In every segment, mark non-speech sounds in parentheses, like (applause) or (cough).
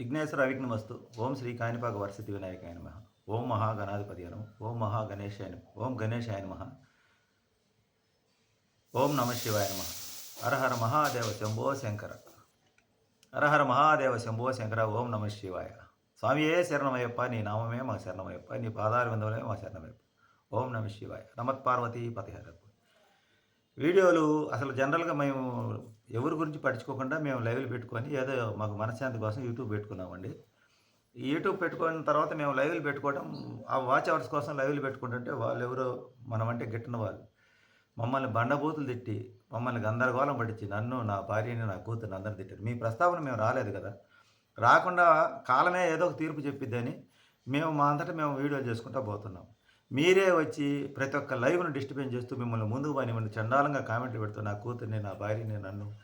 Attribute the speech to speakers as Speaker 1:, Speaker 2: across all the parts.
Speaker 1: విఘ్నేశ్వర అవిఘ్నమస్తు ఓం శ్రీ కాణిపాక వరసిద్ధి వినాయకాయ నమ. ఓం మహాగణాధిపతి అనం ఓం మహాగణేశాయ నమ. ఓం గణేశాయ నమ. ఓం నమ శివాయ నమ. హరహర మహాదేవ శంభో శంకర. హరహర మహాదేవ శంభో శంకర. ఓం నమ శివాయ. స్వామియే శరణమయ్యప్ప. నీ నామమే మా శరణమయ్యప్ప. నీ పాదార విందమే మా శరణమయ్యప్ప. ఓం నమ శివాయ. నమత్ పార్వతీ పతిహర వీడియోలు అసలు జనరల్గా మేము ఎవరి గురించి పట్టించుకోకుండా మేము లైవ్లు పెట్టుకొని ఏదో మాకు మనశ్శాంతి కోసం యూట్యూబ్ పెట్టుకున్నామండి. ఈ యూట్యూబ్ పెట్టుకున్న తర్వాత మేము లైవ్లు పెట్టుకోవడం ఆ వాచ్ అవర్స్ కోసం లైవ్లు పెట్టుకుంటుంటే వాళ్ళు ఎవరో మనమంటే గిట్టిన వాళ్ళు. మమ్మల్ని బండబూతులు తిట్టి మమ్మల్ని గందరగోళం పట్టించి నన్ను నా భార్యని నా కూతురు అందరిని తిట్టారు. మీ ప్రస్తావన మేము రాలేదు కదా. రాకుండా కాలమే ఏదో ఒక తీర్పు చెప్పిద్దని మేము మా అంతటా మేము వీడియోలు చేసుకుంటా పోతున్నాం. మీరే వచ్చి ప్రతి ఒక్క లైవ్ను డిస్టర్బెన్స్ చేస్తూ మిమ్మల్ని ముందుకు పనివ్వండి చండాలంగా కామెంట్లు పెడుతూ నా కూతుర్ని నా భార్యని నన్ను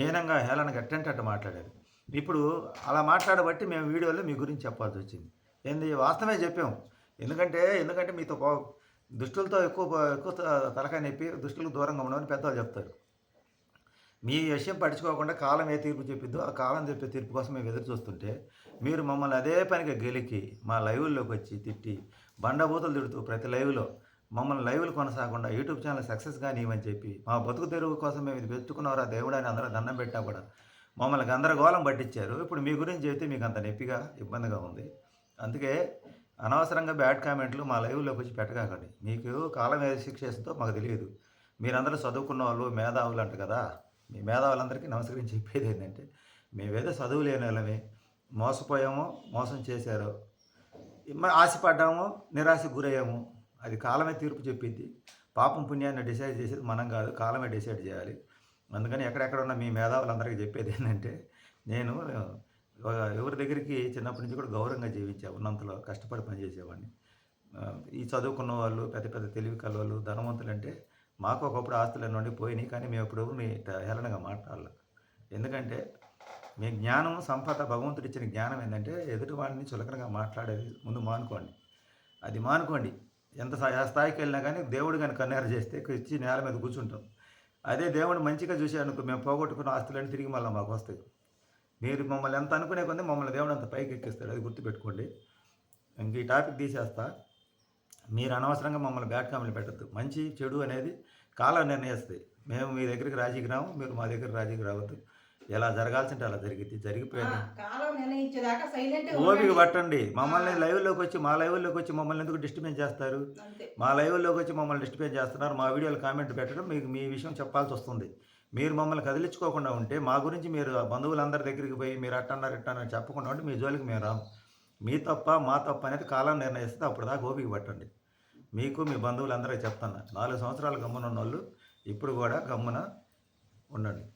Speaker 1: హీనంగా హేళనగా అట్టంటే మాట్లాడారు. ఇప్పుడు అలా మాట్లాడబట్టి మేము వీడియోలో మీ గురించి చెప్పాల్సి వచ్చింది. ఏంది? వాస్తవమే చెప్పాం ఎందుకంటే ఎందుకంటే మీతో దుష్టులతో ఎక్కువ ఎక్కువ త- తలకాయ నొప్పి దుష్టులకు దూరంగా ఉండమని పెద్దవాళ్ళు చెప్తారు. మీ విషయం పట్టించుకోకుండా కాలం ఏ తీర్పు చెప్పిద్దో ఆ కాలం చెప్పే తీర్పు కోసం మేము ఎదురు చూస్తుంటే మీరు మమ్మల్ని అదే పనిగా గెలికి మా లైవ్లోకి వచ్చి తిట్టి బండబూతలు తిడుతూ ప్రతి లైవ్లో మమ్మల్ని లైవ్లు కొనసాగకుండా యూట్యూబ్ ఛానల్ సక్సెస్ కానివ్వని చెప్పి మా బతుకు తెరువు కోసం మేము ఇది పెట్టుకున్నవారా దేవుడని అందరూ దండం పెట్టినా కూడా మమ్మల్ని గందరగోళం పట్టించారు. ఇప్పుడు మీ గురించి చెబితే మీకు అంత నొప్పిగా ఇబ్బందిగా ఉంది. అందుకే అనవసరంగా బ్యాడ్ కామెంట్లు మా లైవ్లోకి వచ్చి పెట్టకండి మీకు కాలం ఏది శిక్షేస్తుందో మాకు తెలియదు. మీరందరూ చదువుకున్న వాళ్ళు మేధావులు అంట కదా. మీ మేధావులందరికీ నమస్కరించి చెప్పేది ఏంటంటే మేమేదో చదువు లేని వాళ్ళమే. మోసపోయామో మోసం చేశారో. ఆశపడ్డాము నిరాశ గురయ్యాము. అది కాలమే తీర్పు చెప్పింది. పాపం పుణ్యాన్ని డిసైడ్ చేసేది మనం కాదు కాలమే డిసైడ్ చేయాలి. అందుకని ఎక్కడెక్కడ ఉన్న మీ మేధావులందరికీ చెప్పేది ఏంటంటే నేను ఎవరి దగ్గరికి చిన్నప్పటి నుంచి కూడా గౌరవంగా జీవించా ఉన్నంతలో కష్టపడి పనిచేసేవాడిని. ఈ చదువుకున్న వాళ్ళు పెద్ద పెద్ద తెలివి కలవాళ్ళు ధనవంతులు అంటే మాకు ఒకప్పుడు ఆస్తులు నుండి పోయినాయి కానీ మేము ఇప్పుడు హేళనగా మాట్లాడాలి ఎందుకంటే మీ జ్ఞానం సంపద భగవంతుడు ఇచ్చిన జ్ఞానం ఏంటంటే ఎదుటివాడిని చులకనగా మాట్లాడేది ముందు మానుకోండి. అది మానుకోండి. ఎంత స్థాయికి వెళ్ళినా కానీ దేవుడు కానీ కన్నేరు చేస్తే ఇచ్చి నేల మీద కూర్చుంటాం. అదే దేవుడు మంచిగా చూశాడనుకో మేము పోగొట్టుకున్న ఆస్తులన్నీ తిరిగి మళ్ళీ మాకు వస్తాయి. మీరు మమ్మల్ని ఎంత అనుకునే కొంది మమ్మల్ని దేవుడు అంత పైకి ఎక్కిస్తాడు. అది గుర్తుపెట్టుకోండి. ఇంక ఈ టాపిక్ తీసేస్తా. మీరు అనవసరంగా మమ్మల్ని బ్యాడ్ కామెంట్లు పెట్టద్దు. మంచి చెడు అనేది కాలం నిర్ణయిస్తుంది మేము మీ దగ్గరికి రాజీకి రాము మీరు మా దగ్గర రాజీకి రావద్దు. ఎలా జరగాల్సింటే అలా జరిగింది జరిగిపోయింది. ఓపిక పట్టండి. మమ్మల్ని లైవ్లోకి వచ్చి మా లైవ్లోకి వచ్చి మమ్మల్ని ఎందుకు డిస్టర్బెన్స్ చేస్తారు? మా లైవ్లోకి వచ్చి మమ్మల్ని డిస్టర్బెన్స్ చేస్తున్నారు. మా వీడియోలు కామెంట్ పెట్టడం మీకు మీ విషయం చెప్పాల్సి వస్తుంది. మీరు మమ్మల్ని కదిలించుకోకుండా ఉంటే మా గురించి మీరు బంధువులందరి దగ్గరికి పోయి మీరు అట్టన్నారు ఇట్టన్నారు చెప్పకుండా ఉంటే మీ జోలికి మేము రాము. మీ తప్ప మా తప్ప అనేది కాలం నిర్ణయిస్తే అప్పుడు దాకా ఓపిక పట్టండి. మీకు మీ బంధువులందరికీ చెప్తాను నాలుగు సంవత్సరాలు గమ్మున ఉన్న వాళ్ళు ఇప్పుడు కూడా గమ్మున ఉండండి.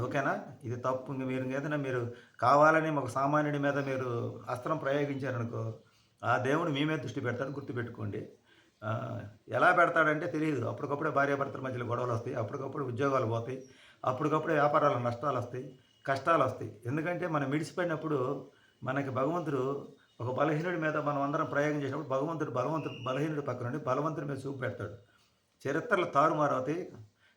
Speaker 1: ఓకేనా? ఇది తప్పు. మీరు ఏదైనా మీరు కావాలని ఒక సామాన్యుడి మీద మీరు అస్త్రం ప్రయోగించారనుకో ఆ దేవుడు మీ మీద దృష్టి పెడతాడు గుర్తుపెట్టుకోండి. ఎలా పెడతాడంటే తెలియదు. అప్పటికప్పుడే భార్యాభర్తల మధ్యలో గొడవలు వస్తాయి. అప్పటికప్పుడు ఉద్యోగాలు పోతాయి. అప్పటికప్పుడే వ్యాపారాల నష్టాలు వస్తాయి కష్టాలు వస్తాయి. ఎందుకంటే మనం మిడిసిపోయినప్పుడు మనకి భగవంతుడు ఒక బలహీనుడి మీద మనం అందరం ప్రయోగం చేసినప్పుడు భగవంతుడు బలవంతుడు బలహీనుడి పక్కన నుండి బలవంతుడి మీద చూపు పెడతాడు. చరిత్రలు తారుమారు అవుతాయి.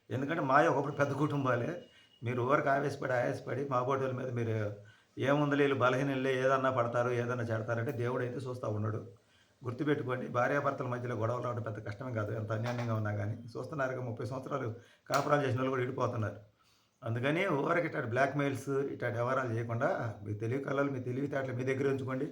Speaker 1: ఎందుకంటే మాయ ఒకప్పుడు పెద్ద కుటుంబాలే. మీరు ఊరికి ఆవేశపడి ఆవేశపడి మా మీద మీరు ఏముంది వీళ్ళు బలహీనలే ఏదన్నా పడతారు ఏదన్నా చెడతారంటే దేవుడు అయితే చూస్తూ ఉన్నాడు. గుర్తుపెట్టుకోండి భార్యాభర్తల మధ్యలో గొడవలు రావడం పెద్ద కష్టమే కాదు ఎంత అన్యాయంగా ఉన్నా కానీ చూస్తున్నారు ముప్పై సంవత్సరాలు కాపురాలు చేసిన వాళ్ళు కూడా విడిపోతున్నారు. అందుకని ఊరికి ఇట్లాంటి బ్లాక్మెయిల్స్ ఇట్లాంటి వ్యవహారాలు చేయకుండా మీ తెలివి కళలు మీ తెలివితేటలు మీ దగ్గర ఉంచుకోండి.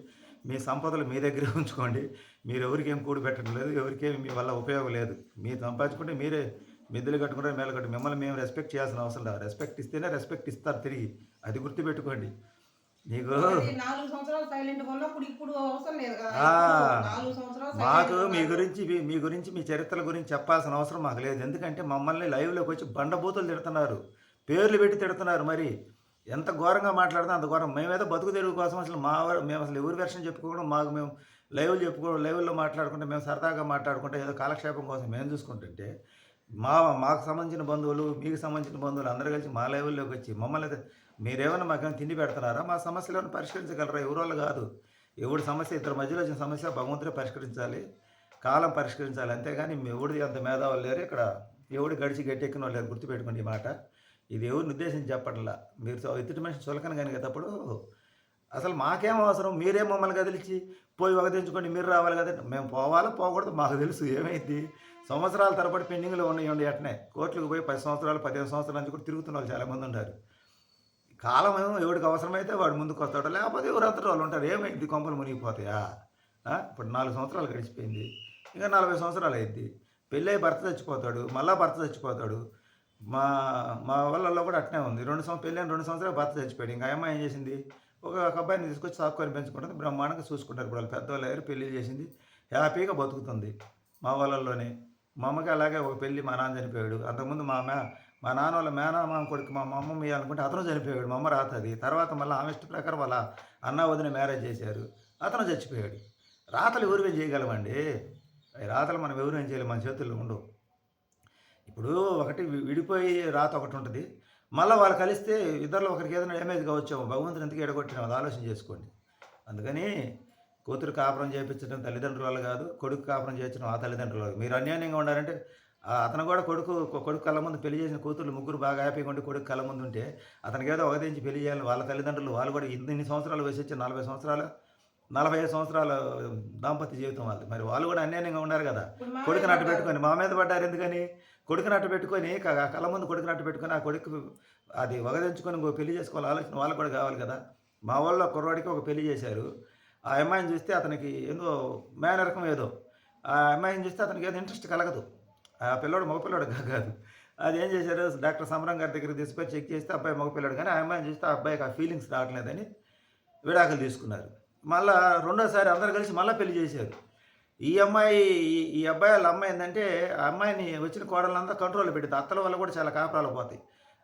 Speaker 1: మీ సంపదలు మీ దగ్గర ఉంచుకోండి. మీరు ఎవరికేం ఏం కూడి పెట్టడం లేదు ఎవరికేమి మీ వల్ల ఉపయోగం లేదు. మీరు సంపాదించుకుంటే మీరే మిద్దెలు కట్టుకుంటే మేలు కట్టు మిమ్మల్ని మేము రెస్పెక్ట్ చేయాల్సిన అవసరం లేదు. రెస్పెక్ట్ ఇస్తేనే రెస్పెక్ట్ ఇస్తారు తిరిగి. అది గుర్తుపెట్టుకోండి. నీకు మాకు మీ. గురించి మీ- గురించి మీ చరిత్రల గురించి చెప్పాల్సిన అవసరం మాకు లేదు. ఎందుకంటే మమ్మల్ని లైవ్లోకి వచ్చి బండబూతులు తిడుతున్నారు. పేర్లు పెట్టి తిడుతున్నారు మరి. ఎంత ఘోరంగా మాట్లాడితే అంత ఘోరం. మేమేదో బతుకు తెరువు కోసం అసలు మా మేము అసలు ఎవరి వెర్షన్ చెప్పుకోవడం మాకు మేము లైవ్లు చెప్పుకోవడం లైవ్లో మాట్లాడుకుంటే మేము సరదాగా మాట్లాడుకుంటే ఏదో కాలక్షేపం కోసం మేము చూసుకుంటుంటే మా మాకు సంబంధించిన బంధువులు మీకు సంబంధించిన బంధువులు అందరూ కలిసి మా లెవెల్లోకి వచ్చి మమ్మల్ని అయితే మీరేమైనా మాకేమైనా తిండి పెడుతున్నారా? మా సమస్యలను పరిష్కరించగలరా? ఎవరోళ్ళు కాదు. ఎవడి సమస్య ఇద్దరి మధ్యలో వచ్చిన సమస్య భగవంతుడే పరిష్కరించాలి. కాలం పరిష్కరించాలి. అంతేగాని మీ అంత మేధావులు లేరు. ఇక్కడ ఎవడు గడిచి గట్టెక్కిన వాళ్ళు లేరు. గుర్తుపెట్టుకోండి ఈ మాట. ఇది ఎవరిని ఉద్దేశించి చెప్పట్లా. మీరు ఇద్దరు మనిషి చులకన కనిగేటప్పుడు అసలు మాకేం అవసరం? మీరే మమ్మల్ని కదిలించి పోయి వగదించుకొని మీరు రావాలి కదండి మేము పోవాలో? పోకూడదు. మాకు తెలుసు. ఏమైంది? సంవత్సరాల తరబడి పెండింగ్లో ఉన్నాయండి అట్నే. కోర్టులకు పోయి పది సంవత్సరాలు పదిహేను సంవత్సరాల నుంచి కూడా తిరుగుతున్న వాళ్ళు చాలామంది ఉంటారు. కాలం ఏమో ఎవడికి అవసరమైతే వాడు ముందుకు వస్తాడు లేకపోతే ఎవరంతటి వాళ్ళు ఉంటారు. ఏమైంది? కొంపలు మునిగిపోతాయా? ఇప్పుడు నాలుగు సంవత్సరాలు గడిచిపోయింది. ఇంకా నలభై సంవత్సరాలు అయింది. పెళ్ళై భర్త చచ్చిపోతాడు మళ్ళా భర్త చచ్చిపోతాడు. మా మా వాళ్ళల్లో కూడా అట్నే ఉంది. రెండు సంవత్సరం పెళ్ళైన రెండు సంవత్సరాలు భర్త చచ్చిపోయాడు. ఇంకా అమ్మాయి ఏం చేసింది? ఒక అబ్బాయిని తీసుకొచ్చి సాకుని పెంచుకుంటుంది. బ్రహ్మాండంగా చూసుకుంటారు. ఇప్పుడు వాళ్ళు పెద్దవాళ్ళు అయ్యారు పెళ్ళిళ్ళు చేసింది. హ్యాపీగా బతుకుతుంది మా వాళ్ళల్లోనే. మా అమ్మకి అలాగే ఒక పెళ్ళి మా నాన్న చనిపోయాడు. అంతకుముందు మా మే మా నాన్న వాళ్ళ మేనమామ కొడుకు మా అమ్మమ్మ అనుకుంటే అతను చనిపోయాడు మా అమ్మ రాతది. తర్వాత మళ్ళీ ఆమె ఇష్ట ప్రకారం వాళ్ళ అన్న వదిన మ్యారేజ్ చేశారు అతను చచ్చిపోయాడు. రాతలు ఎవరు ఏం చేయగలమండి? రాతలు మనం ఎవరు ఏం చేయలేము మన చేతుల్లో ఉండవు. ఇప్పుడు ఒకటి విడిపోయి రాత ఒకటి ఉంటుంది. మళ్ళీ వాళ్ళు కలిస్తే ఇద్దరు ఒకరికి ఏదైనా డ్యామేజ్ కావచ్చేమో. భగవంతుని ఎందుకు ఎడగొట్టినా అది ఆలోచన చేసుకోండి. అందుకని కూతురు కాపురం చేయించడం తల్లిదండ్రుల వల్ల కాదు కొడుకు కాపురం చేయించడం ఆ తల్లిదండ్రుల వల్ల మీరు అన్యాయంగా ఉండాలంటే అతను కూడా కొడుకు కొడుకు కళ్ళ ముందు పెళ్ళి చేసిన కూతురు ముగ్గురు బాగా హ్యాపీగా ఉండి కొడుకు కళ్ళ ముందు ఉంటే అతనికి ఏదో ఒకదించి పెళ్ళి చేయాలి వాళ్ళ తల్లిదండ్రులు వాళ్ళు కూడా ఇన్ని ఇన్ని సంవత్సరాలు వయసు వచ్చి నలభై సంవత్సరాలు నలభై ఐదు సంవత్సరాల దాంపత్య జీవితం వాళ్ళది. మరి వాళ్ళు కూడా అన్యాయంగా ఉన్నారు కదా. కొడుకు నట్టు. పెట్టుకొని మా మీద పడ్డారు ఎందుకని? కొడుకు నట్టు పెట్టుకొని కళ్ళ ముందు కొడుకు నట్టు పెట్టుకొని ఆ కొడుకు అది వగదించుకొని పెళ్ళి చేసుకోవాలి ఆలోచన వాళ్ళకి కూడా కావాలి కదా. మా వాళ్ళ కుర్రాడికి ఒక పెళ్ళి చేశారు. ఆ అమ్మాయిని చూస్తే అతనికి ఏదో మేనరకం ఏదో. ఆ అమ్మాయిని చూస్తే అతనికి ఏదో ఇంట్రెస్ట్ కలగదు. ఆ పిల్లోడు మగపిల్లోడు కాదు. అది ఏం చేశారు? డాక్టర్ సమరం గారి దగ్గర తీసుకొని చెక్ చేస్తే అబ్బాయి మగపిల్లాడు. కానీ ఆ అమ్మాయిని చూస్తే ఆ అబ్బాయికి ఆ ఫీలింగ్స్ రావట్లేదని విడాకులు తీసుకున్నారు. మళ్ళా రెండోసారి అందరు కలిసి మళ్ళీ పెళ్ళి చేశారు. ఈ అమ్మాయి ఈ- అబ్బాయి వాళ్ళ అమ్మాయి ఏంటంటే ఆ అమ్మాయిని వచ్చిన కోడలంతా కంట్రోల్ పెడుతుంది. అత్తల వల్ల కూడా చాలా కాపురాలు పోతాయి.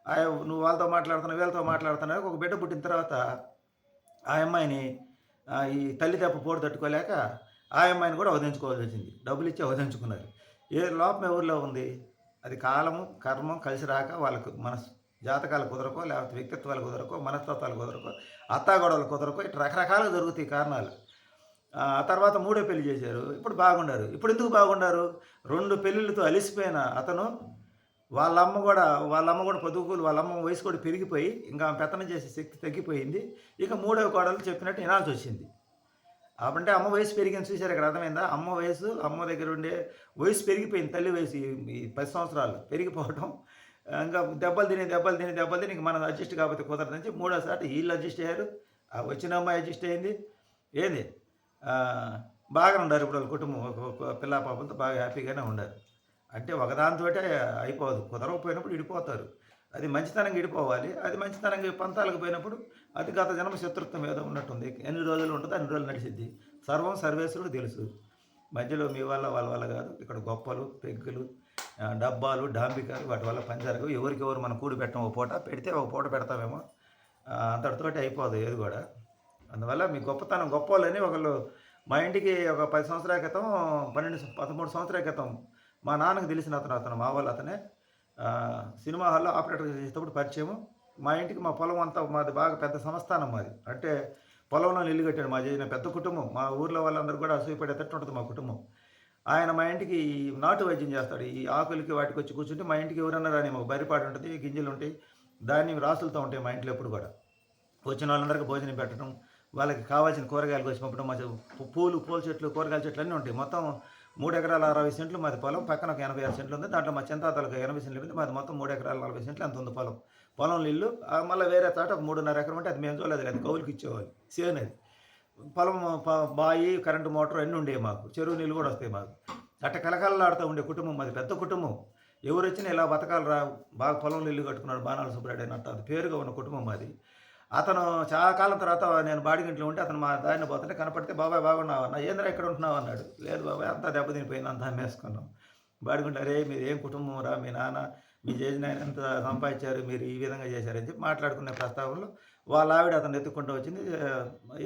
Speaker 1: ఆ నువ్వు వాళ్ళతో మాట్లాడుతున్నావు వీళ్ళతో మాట్లాడుతున్నావు ఒక బిడ్డ పుట్టిన తర్వాత ఆ అమ్మాయిని ఈ తల్లి దెబ్బ పోటు తట్టుకోలేక ఆ అమ్మాయిని కూడా వదిలించుకోవాల్సి వచ్చింది డబ్బులు ఇచ్చి వదిలించుకున్నారు. ఏ లోపం ఎవరిలో ఉంది? అది కాలము కర్మం కలిసి రాక వాళ్ళకు మన జాతకాలు కుదరకో లేకపోతే వ్యక్తిత్వాలు కుదరకో మనస్తత్వాలు కుదరకో అత్తాగొడవలు కుదరకో ఇట్లా రకరకాలుగా దొరుకుతాయి కారణాలు. ఆ తర్వాత మూడో పెళ్ళి చేశారు. ఇప్పుడు బాగుండారు. ఇప్పుడు ఎందుకు బాగుండారు? రెండు పెళ్ళిళ్ళతో అలిసిపోయిన అతను వాళ్ళ అమ్మ కూడా వాళ్ళ అమ్మ కూడా పొదుగులు వాళ్ళ అమ్మ వయసు కూడా పెరిగిపోయి ఇంకా పెత్తనం చేసే శక్తి తగ్గిపోయింది. ఇక మూడవ కోడలు చెప్పినట్టు వినాల్సి వచ్చింది. అంటే అమ్మ వయసు పెరిగింది చూసారు ఇక్కడ అర్థమైందా? అమ్మ వయసు అమ్మ దగ్గర ఉండే వయసు పెరిగిపోయింది తల్లి వయసు ఈ- పది సంవత్సరాలు పెరిగిపోవటం. ఇంకా దెబ్బలు తిని దెబ్బలు తిని దెబ్బలు తిని ఇంక మనం అడ్జస్ట్ కాకపోతే కుదరదని చెప్పి మూడోసారి వీళ్ళు అడ్జస్ట్ అయ్యారు. ఆ వచ్చిన అమ్మాయి అడ్జస్ట్ అయింది. ఏంది? బాగా ఉండారు ఇప్పుడు వాళ్ళ కుటుంబం ఒక పిల్ల పాపలతో బాగా హ్యాపీగానే ఉండారు అంటే ఒకదానితోటే అయిపోదు. కుదరకపోయినప్పుడు ఇడిపోతారు అది మంచితనంగా ఇడిపోవాలి అది మంచితనంగా పంతాలకు పోయినప్పుడు అది గత జన్మ శత్రుత్వం ఏదో ఉన్నట్టుంది. ఎన్ని రోజులు ఉంటుందో అన్ని రోజులు నడిచిద్ది. సర్వం సర్వేశ్వరుడు తెలుసు. మధ్యలో మీ వల్ల వాళ్ళ వల్ల కాదు. ఇక్కడ గొప్పలు పెగ్గులు డబ్బాలు డాంబికాలు వాటి వల్ల పని జరగవు. ఎవరికి ఎవరు మనం కూడి పెట్టం ఒక పూట పెడితే ఒక పూట పెడతామేమో. అంతటితోటి అయిపోదు ఏది కూడా. అందువల్ల మీ గొప్పతనం గొప్ప వాళ్ళని ఒకళ్ళు మా ఇంటికి ఒక పది సంవత్సరాల క్రితం పన్నెండు పదమూడు సంవత్సరాల క్రితం మా నాన్నకు తెలిసిన అతను అతను మా వాళ్ళు అతనే. సినిమా హాల్లో ఆపరేటర్ చేసేటప్పుడు పరిచయం మా ఇంటికి మా పొలం అంతా మాది బాగా పెద్ద సంస్థానం మాది. అంటే పొలంలో ఇల్లు కట్టాడు మా చేసిన పెద్ద కుటుంబం. మా ఊర్లో వాళ్ళందరూ కూడా అసూయపడేటట్టు ఉంటుంది మా కుటుంబం. ఆయన మా ఇంటికి ఈ నాటు వైద్యం చేస్తాడు. ఈ ఆకులకి వాటికి వచ్చి కూర్చుంటే మా ఇంటికి ఎవరన్నా రాని మాకు బరిపాటు ఉంటుంది గింజలు ఉంటాయి దాన్ని రాసులతో ఉంటాయి మా ఇంట్లో ఎప్పుడు కూడా. వచ్చిన వాళ్ళందరికీ భోజనం పెట్టడం వాళ్ళకి కావాల్సిన కూరగాయలు వచ్చి పంపడం మా పూలు పూల చెట్లు కూరగాయల చెట్లు అన్నీ ఉంటాయి. మొత్తం మూడు ఎకరాల అరవై సెంట్లు మాది పొలం పక్కన ఒక ఎనభై ఆరు సెంట్లు ఉంది. దాంట్లో మా చింతాతలకు ఎనభై సెంట్లు ఉంది. మాది మొత్తం మూడు ఎకరాల నలభై సెంట్లు అంత ఉంది పొలం. పొలంలో ఇల్లు మళ్ళీ వేరే చోట ఒక మూడున్నర ఎకరం ఉంటే అది మేము చూడలేదు అది కౌలుకి ఇచ్చేవాళ్ళు సేమ్ అది. పొలం బాయి కరెంటు మోటార్ అన్నీ ఉండేవి మాకు. చెరువు నీళ్ళు కూడా వస్తాయి మాకు. అట్ట కలకలలాడుతూ ఉండే కుటుంబం మాది పెద్ద కుటుంబం. ఎవరు వచ్చినా ఇలా బతకాలరా? బాగా పొలంలో ఇల్లు కట్టుకున్నాడు బాణాల సుబ్బరాడు అన్నట్టు అది పేరుగా ఉన్న కుటుంబం మాది. అతను చాలా కాలం తర్వాత నేను బాడిగింట్లో ఉంటే అతను మా దారిని పోతుంటే కనపడితే బాబాయ్ బాగున్నావు? అన్న ఏంద్రా ఎక్కడ ఉంటున్నావు? అన్నాడు. లేదు బాబాయ్ అంతా దెబ్బతినిపోయింది అంతా అమ్మేసుకున్నాం బాడిగుంటే అరే మీరు ఏం కుటుంబం రా మీ నాన్న మీ చేసిన ఆయన ఎంత సంపాదించారు? మీరు ఈ విధంగా చేశారని చెప్పి మాట్లాడుకునే ప్రస్తావనలో వాళ్ళ ఆవిడ అతను ఎత్తుకుంటూ వచ్చింది.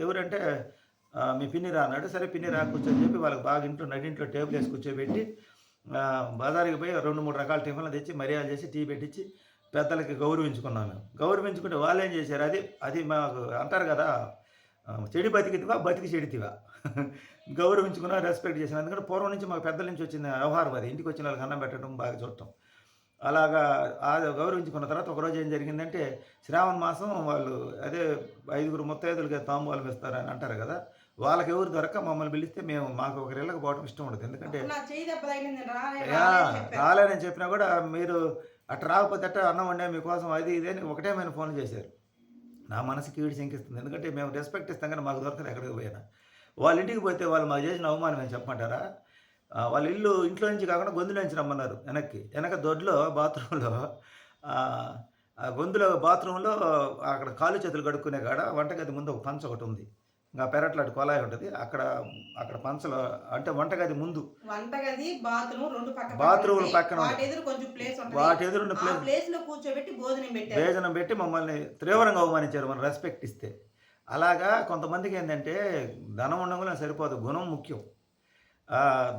Speaker 1: ఎవరంటే మీ పిన్ని రా అన్నాడు. సరే పిన్ని రా కూర్చొని చెప్పి వాళ్ళకి బాగా ఇంట్లో నడింట్లో టేబుల్ వేసి కూర్చోబెట్టి బజారుకి పోయి రెండు మూడు రకాల టిఫిన్లు తెచ్చి మర్యాద చేసి టీ పెట్టించి పెద్దలకి గౌరవించుకున్నాం మేము గౌరవించుకుంటే వాళ్ళు ఏం చేశారు? అది అది మాకు అంటారు కదా చెడి బతికితివా బతికి చెడితివా? (laughs) గౌరవించుకున్నా రెస్పెక్ట్ చేసిన. ఎందుకంటే పూర్వం నుంచి మాకు పెద్దల నుంచి వచ్చిన వ్యవహారం అది. ఇంటికి వచ్చిన వాళ్ళకి అన్నం పెట్టడం బాగా చూడటం. అలాగా గౌరవించుకున్న తర్వాత ఒకరోజు ఏం జరిగిందంటే శ్రావణ మాసం వాళ్ళు అదే ఐదుగురు ముత్తైదులకి తాంబూలం ఇస్తారని అంటారు కదా వాళ్ళకి ఎవరు దొరక మమ్మల్ని పిలిస్తే మేము మాకు ఒకరి ఇళ్ళకి పోవడం ఇష్టం ఉండదు. ఎందుకంటే. రాలేనని చెప్పినా కూడా మీరు అట్లా రాకపోతే అట్ట అన్నం వండే మీకోసం అది ఇది అని మేము ఫోన్ చేశారు. నా మనసుకి వీడి శంకిస్తుంది. ఎందుకంటే మేము రెస్పెక్ట్ ఇస్తాం కానీ మాకు దొరకదు ఎక్కడికి పోయినా. వాళ్ళ ఇంటికి పోతే వాళ్ళు మాకు చేసిన అవమానం ఏం చెప్పమంటారా? వాళ్ళ ఇల్లు ఇంట్లో నుంచి కాకుండా గొంతులో నుంచి రమ్మన్నారు వెనక్కి. వెనక దొడ్లో బాత్రూంలో గొంతులో బాత్రూంలో అక్కడ కాలు చేతులు కడుక్కునే కాడ వంటగది ముందు ఒక పంచ ఒకటి ఉంది. ఇంకా పెరట్లాంటి కొలాయి ఉంటుంది. అక్కడ అక్కడ పంచలో అంటే వంటగది ముందు.
Speaker 2: వంటగది బాత్రూమ్ రెండు పక్క
Speaker 1: బాత్రూమ్. పక్కన
Speaker 2: వాటి ఎదురు కొంచెం ప్లేస్
Speaker 1: వాటి
Speaker 2: లో కూర్చోబెట్టి భోజనం పెట్టారు.
Speaker 1: భోజనం పెట్టి మమ్మల్ని తీవ్రంగా అవమానించారు. మనం రెస్పెక్ట్ ఇస్తే. అలాగా కొంతమందికి ఏంటంటే ధనం ఉండగానే సరిపోదు. గుణం ముఖ్యం.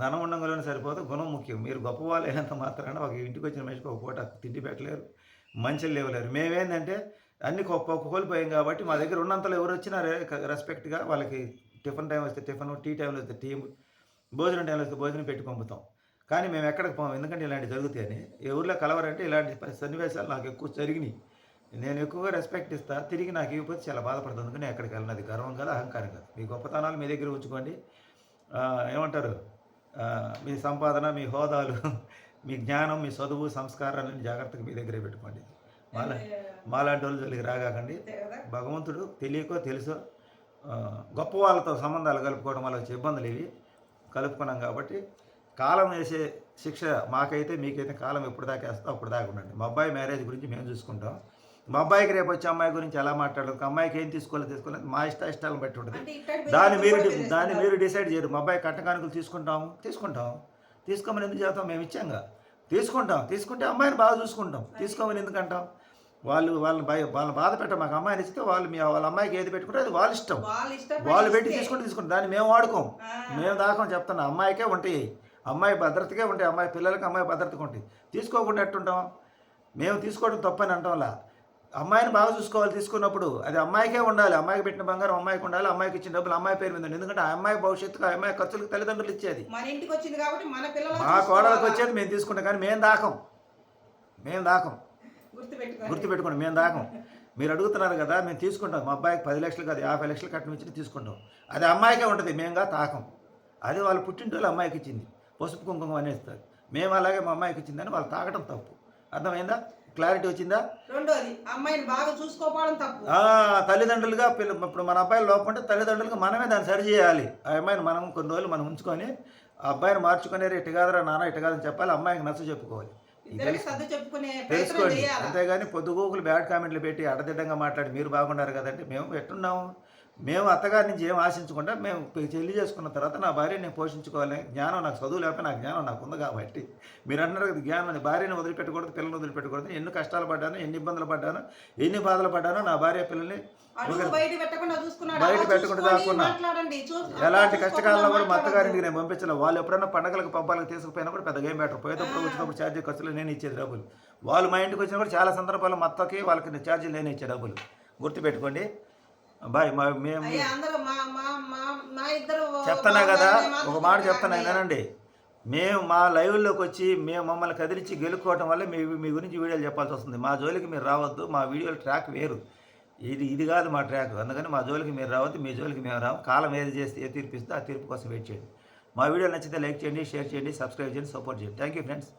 Speaker 1: ధనం ఉండగానే సరిపోదు. గుణం ముఖ్యం. మీరు గొప్పవాళ్ళు అయినంత మాత్రాన ఒక ఇంటికి వచ్చిన మనిషికి ఒక పూట తిండి పెట్టలేరు. మంచిలు లేవలేరు. మేమేంటంటే అన్ని కోల్పోయాం కాబట్టి మా దగ్గర ఉన్నంతలో ఎవరు వచ్చినా రెస్పెక్ట్గా వాళ్ళకి టిఫిన్ టైం వస్తే టిఫిన్ టీ టైంలో వస్తే టీ భోజనం టైంలో వస్తే భోజనం పెట్టి పంపుతాం. కానీ మేము ఎక్కడికి పోం ఎందుకంటే ఇలాంటి జరుగుతాయని. ఏ ఊర్లో కలవరంటే ఇలాంటి సన్నివేశాలు నాకు ఎక్కువ జరిగినాయి. నేను ఎక్కువగా రెస్పెక్ట్ ఇస్తా తిరిగి నాకు ఇవ్వకపోతే చాలా బాధపడుతుంది అందుకని ఎక్కడికి వెళ్ళినది గర్వం కాదు అహంకారం కాదు. మీ గొప్పతనాలు మీ దగ్గర ఉంచుకోండి. ఏమంటారు? మీ సంపాదన మీ హోదాలు మీ జ్ఞానం మీ చదువు సంస్కారాలను జాగ్రత్తగా మీ దగ్గరే పెట్టుకోండి. మాలా మాలాంటి వాళ్ళు జోలికి రాగాకండి. భగవంతుడు తెలియకో తెలుసో గొప్ప వాళ్ళతో సంబంధాలు కలుపుకోవడం వల్ల వచ్చే ఇబ్బందులు ఇవి. కలుపుకున్నాం కాబట్టి కాలం వేసే శిక్ష మాకైతే మీకైతే కాలం ఎప్పుడు దాకా వేస్తా అప్పుడు దాకా ఉండండి. మా అబ్బాయి మ్యారేజ్ గురించి మేము చూసుకుంటాం. మా అబ్బాయికి రేపు వచ్చే అమ్మాయి గురించి ఎలా మాట్లాడదు ఒక అమ్మాయికి ఏం తీసుకోవాలో తీసుకోలేదు మా ఇష్ట ఇష్టాలను బట్టి ఉంటుంది. దాన్ని మీరు. దాన్ని మీరు డిసైడ్ చేయరు. మా అబ్బాయి కట్టకానుకలు తీసుకుంటాము తీసుకుంటాం. తీసుకోమని ఎందుకు చేస్తాం మేము ఇచ్చాంగా. తీసుకుంటాం తీసుకుంటే అమ్మాయిని బాగా చూసుకుంటాం. తీసుకోమని ఎందుకు అంటాం? వాళ్ళు వాళ్ళని భయ వాళ్ళని బాధ పెట్ట మాకు అమ్మాయిని ఇస్తే వాళ్ళు మీ వాళ్ళ అమ్మాయికి ఏది పెట్టుకుంటే అది వాళ్ళ ఇష్టం.
Speaker 2: వాళ్ళ
Speaker 1: పెట్టి తీసుకుంటే తీసుకుంటాం దాన్ని మేము వాడుకోం. మేము దాకం చెప్తున్నా. అమ్మాయికే ఉంటాయి. అమ్మాయి భద్రతకే ఉంటాయి. అమ్మాయి పిల్లలకి అమ్మాయి భద్రతగా ఉంటాయి. తీసుకోకుండా ఎట్టుంటాం? మేము తీసుకోవడం తప్పని అంటాంలా? అమ్మాయిని బాగా చూసుకోవాలి తీసుకున్నప్పుడు. అది అమ్మాయికే ఉండాలి. అమ్మాయికి పెట్టిన బంగారం అమ్మాయికి ఉండాలి. అమ్మాయికి ఇచ్చిన డబ్బులు అమ్మాయి పేరు మీద. ఎందుకంటే ఆ అమ్మాయి భవిష్యత్తుకు ఆ అమ్మాయి ఖర్చులకు తల్లిదండ్రులు ఇచ్చేది.
Speaker 2: మన ఇంటికి వచ్చింది కాబట్టి మన పిల్లలు
Speaker 1: మా కోడలకు వచ్చేది మేము తీసుకుంటాం. కానీ మేము దాకం. మేము దాకం. గుర్తుపెట్టుకోండి. మేము దాకం. మీరు అడుగుతున్నారు కదా మేము తీసుకుంటాం. మా అబ్బాయికి పది లక్షలు కాదు యాభై లక్షలు కట్నం ఇచ్చి తీసుకుంటాం. అది అమ్మాయికే ఉంటుంది మేముగా తాకం. అది వాళ్ళు పుట్టింటోళ్ళు అమ్మాయికి ఇచ్చింది. పసుపు కుంకుమ అనేస్తారు. మేము అలాగే మా అమ్మాయికి ఇచ్చిందని వాళ్ళు తాకటం తప్పు. అర్థమైందా? క్లారిటీ వచ్చిందా?
Speaker 2: రెండోది అమ్మాయిని బాగా చూసుకోపోవడం తప్పు.
Speaker 1: తల్లిదండ్రులుగా పిల్ల ఇప్పుడు మన అబ్బాయి లోపం ఉంటే తల్లిదండ్రులుగా మనమే దాన్ని సరి చేయాలి. ఆ అమ్మాయిని మనం కొన్ని రోజులు మనం ఉంచుకొని ఆ అబ్బాయిని మార్చుకునే ఇటు కాదురా నాన్న ఇటు కాదని చెప్పాలి అమ్మాయికి నచ్చ చెప్పుకోవాలి. తెలుసుకోండి అంతేగాని పొద్దుగూకులు బ్యాడ్ కామెంట్లు పెట్టి అడదిడ్డంగా మాట్లాడి మీరు బాగున్నారు కదంటే మేము ఎట్టున్నాము? మేము అత్తగారి నుంచి ఏం ఆశించకుండా మేము పెళ్ళి చేసుకున్న తర్వాత నా భార్యని నేను పోషించుకోవాలి. జ్ఞానం నాకు చదువు లేకపోతే నాకు జ్ఞానం నాకు ఉంది కాబట్టి. మీరు అన్నారు కదా జ్ఞానం భార్యని వదిలిపెట్టకూడదు పిల్లల్ని వదిలిపెట్టకూడదు. ఎన్ని కష్టాలు పడ్డాను ఎన్ని ఇబ్బందులు పడ్డాను ఎన్ని బాధలు పడ్డానో నా భార్య పిల్లల్ని
Speaker 2: బయట పెట్టకుండా చూసుకున్నాడు?
Speaker 1: బయట
Speaker 2: అలా
Speaker 1: పెట్టకుండా
Speaker 2: చూసుకొని
Speaker 1: దాక్కున్నా.
Speaker 2: మాట్లాడండి. చూసు-
Speaker 1: ఎలాంటి కష్టకాలంలో కూడా మా అత్తగారింటికి నేను పంపించలేదు వాళ్ళు ఎప్పుడైనా పండగలకు పంపాలకు తీసుకుపోయినా కూడా పెద్ద గేమ్ బెటర్ పోయేటప్పుడు వచ్చినప్పుడు ఛార్జీ ఖర్చులు నేను ఇచ్చేది డబ్బులు. వాళ్ళు మా ఇంటికి వచ్చినా కూడా చాలా సందర్భాల్లో మా అత్తకి వాళ్ళకి ఛార్జీలు నేను ఇచ్చే డబ్బులు. గుర్తుపెట్టుకోండి. బాయ్ మా మేము చెప్తున్నా కదా ఒక మాట
Speaker 2: అయ్యా.
Speaker 1: వినండి. మేము మా లైవ్లోకి వచ్చి మేము మమ్మల్ని కదిలించి గెలుక్కోవటం వల్ల మీ మీ గురించి వీడియోలు చెప్పాల్సి వస్తుంది. మా జోలికి మీరు రావద్దు మా వీడియోల ట్రాక్ వేరు. ఇది ఇది కాదు మా ట్రాక్. అందుకని మా జోలికి మీరు రావద్దు మీ జోలికి మేము రాము. కాలం ఏది చేస్తే ఏ తీర్పు ఇస్తే ఆ తీర్పు కోసం వెయిట్ చేయండి. మా వీడియో నచ్చితే లైక్ చేయండి షేర్ చేయండి సబ్స్క్రైబ్ చేయండి సపోర్ట్ చేయండి. Thank you friends